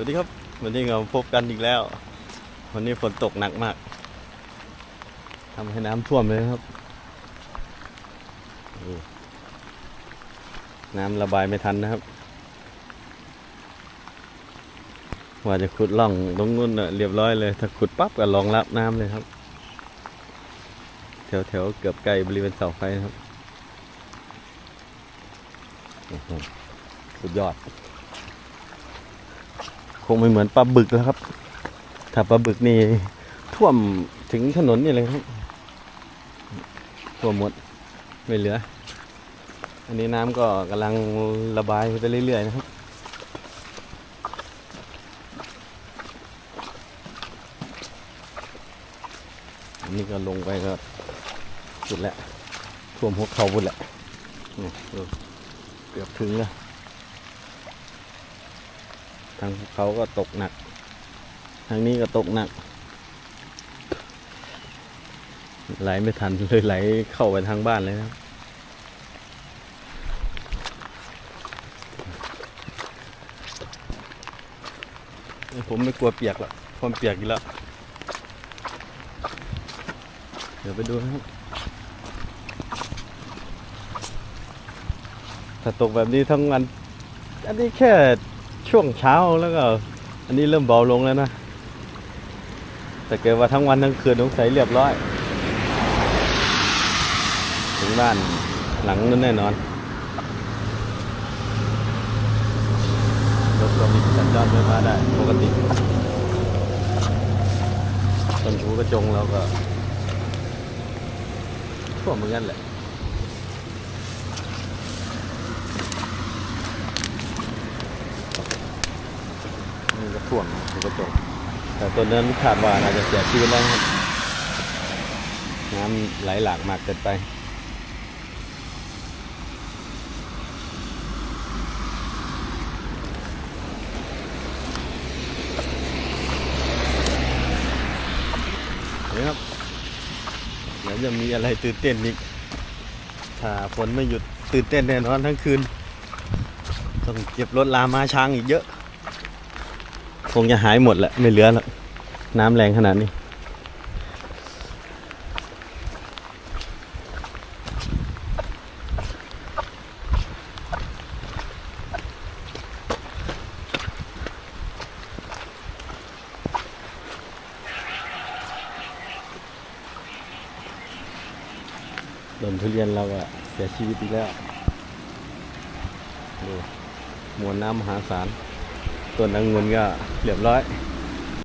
วัสดีครับวันนี้เราพบกันอีกแล้ว วันนี้ฝนตกหนักมากทำให้น้ำท่วมเลยครับ น้ำระบายไม่ทันนะครับ ว่าจะขุดล่องตรงนู้นเรียบร้อยเลย ถ้าขุดปั๊บก็รองรับน้ำเลยครับ แถวๆเกือบใกล้บริเวณเสาไฟครับสุดยอด คงไม่เหมือนปลาบึกแล้วครับ ถ้าปลาบึกนี่ท่วมถึงถนนนี่เลยครับท่วมหมดไม่เหลือ อันนี้น้ำก็กำลังระบายไปเรื่อยๆนะครับอันนี้ก็ลงไปก็สุดแล้วท่วมหัวเข่าหมดแหละนี่เกือบถึงแล้ว ทางเขาก็ตกหนัก ทางนี้ก็ตกหนัก ไหลไม่ทันเลยไหลเข้าไปทางบ้านเลยนะครับผมไม่กลัวเปียกหรอกความเปียกอยู่แล้ว เดี๋ยวไปดูนะครับ ถ้าตกแบบนี้ทั้งวัน อันนี้แค่ ช่วงเช้าแล้วก็ อันนี้เริ่มเบาลงแล้วนะ แต่เกิดว่าทั้งวันทั้งคืนสงสัยเรียบร้อย ถึงบ้านหลังนั้นแน่นอนรถเรามีสัญจรไปมาได้ปกติต้นหูกระจงเราก็ท่วมเหมือนกันแหละ นี่ก็ ท่วมมันก็ตกแต่ต้นนั้นคาดว่าน่าจะเสียชีวิตแล้วครับน้ำไหลหลากมากเกินไปนี่ครับเดี๋ยวจะมีอะไรตื่นเต้นอีก ถ้าฝนไม่หยุดตื่นเต้นแน่นอนทั้งคืน ต้องเก็บรถลามาช้างอีกเยอะ คงจะหายหมดแหละไม่เหลือแล้วน้ำแรงขนาดนี้โดนทุเรียนเราก็เสียชีวิตอีกแล้วดูมวลน้ำมหาศาล ต้นองุ่นก็เรียบร้อย